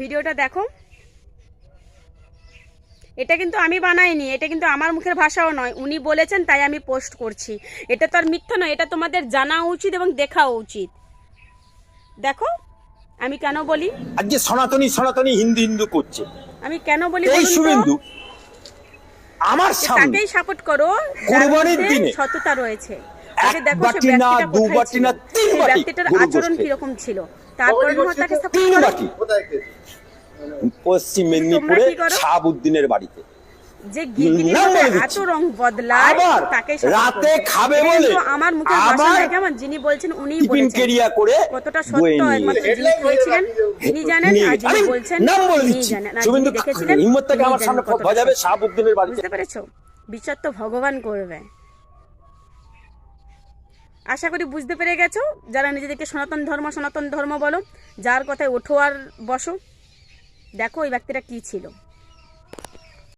ভিডিওটা দেখো। এটা কিন্তু আমি বানাইনি এটা কিন্তু আমার মুখের ভাষাও নয়। উনি বলেছেন তাই আমি পোস্ট করছি। এটা তো আর মিথ্যা নয় এটা তোমাদের জানা উচিত এবং দেখাও উচিত। দেখো আমি কেন বলি? আজকে সনাতনী সনাতনী হিন্দু হিন্দু করছে। আমি কেন বলি এই? শুভেন্দু আমার তাকেই সাপোর্ট করো কুরবানির দিনে সততা রয়েছে। দেখো সে ব্যক্তিটা কোথায় ব্যক্তিটার আচরণ কীরকম ছিল? তারপরে তাকে পশ্চিম মেদিনীপুরে শাহাবুদ্দিনের বাড়িতে। যে। এত রং বদলায় তাকে রাতে খাবে বলে আমার মুখের ভাষা কেমন যিনি বলছেন উনিই টিফিন বলেছেন। কেরিয়া করে কতটা সত্য একমাত্র যিনি তিনি জানেন আর যিনি বলছেন নাম বলে দিচ্ছি। শুভেন্দু দেখেছিলেন হিম্মত থেকে আমার সামনে। শাহাবুদ্দিনের বাড়িতে। বুঝতে পেরেছ? বিচার তো ভগবান করবে। আশা করি বুঝতে পেরে গেছো। যারা নিজেদেরকে সনাতন ধর্ম সনাতন ধর্ম বলো, যার কথায় ওঠো আর বসো। দেখো ওই ব্যক্তিটা কি ছিল।